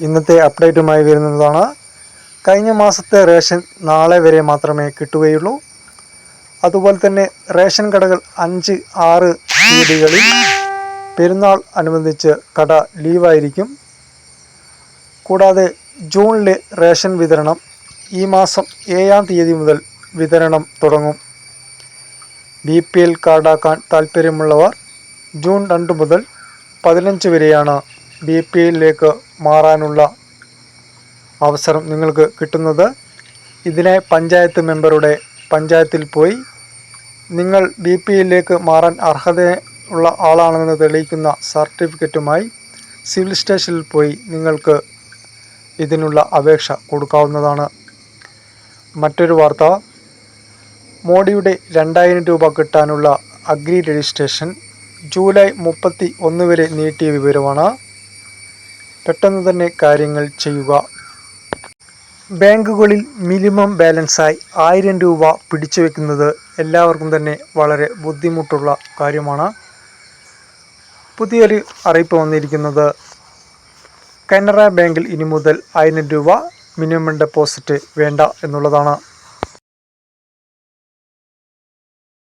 ഇന്നത്തെ അപ്ഡേറ്റുമായി വരുന്നതാണ്. കഴിഞ്ഞ മാസത്തെ റേഷൻ നാളെ വരെ മാത്രമേ കിട്ടുകയുള്ളൂ. അതുപോലെ തന്നെ റേഷൻ കടകൾ അഞ്ച് ആറ് തീയതികളിൽ പെരുന്നാൾ അനുബന്ധിച്ച് കട ലീവായിരിക്കും. കൂടാതെ ജൂണിലെ റേഷൻ വിതരണം ഈ മാസം ഏഴാം തീയതി മുതൽ വിതരണം തുടങ്ങും. ബി പി എൽ കാർഡാക്കാൻ താൽപ്പര്യമുള്ളവർ ജൂൺ രണ്ട് മുതൽ പതിനഞ്ച് വരെയാണ് ബി പി എല്ലിലേക്ക് മാറാനുള്ള അവസരം നിങ്ങൾക്ക് കിട്ടുന്നത് ഇതിനെ പഞ്ചായത്ത് മെമ്പറുടെ പഞ്ചായത്തിൽ പോയി നിങ്ങൾ ബി പി എല്ലിലേക്ക് മാറാൻ അർഹത ഉള്ള ആളാണെന്ന് തെളിയിക്കുന്ന സർട്ടിഫിക്കറ്റുമായി സിവിൽ സ്റ്റേഷനിൽ പോയി നിങ്ങൾക്ക് ഇതിനുള്ള അപേക്ഷ കൊടുക്കാവുന്നതാണ്. മറ്റൊരു വാർത്ത മോഡിയുടെ രണ്ടായിരം രൂപ കിട്ടാനുള്ള അഗ്രി രജിസ്ട്രേഷൻ ജൂലൈ മുപ്പത്തി ഒന്ന് വരെ നീട്ടിയ വിവരമാണ്. പെട്ടെന്ന് തന്നെ കാര്യങ്ങൾ ചെയ്യുക. ബാങ്കുകളിൽ മിനിമം ബാലൻസായി ആയിരം രൂപ പിടിച്ചു വെക്കുന്നത് എല്ലാവർക്കും തന്നെ വളരെ ബുദ്ധിമുട്ടുള്ള കാര്യമാണ്. പുതിയൊരു അറിയിപ്പ് വന്നിരിക്കുന്നത്. കനറ ബാങ്കിൽ ഇനി മുതൽ ആയിരം രൂപ മിനിമം ഡെപ്പോസിറ്റ് വേണ്ട എന്നുള്ളതാണ്.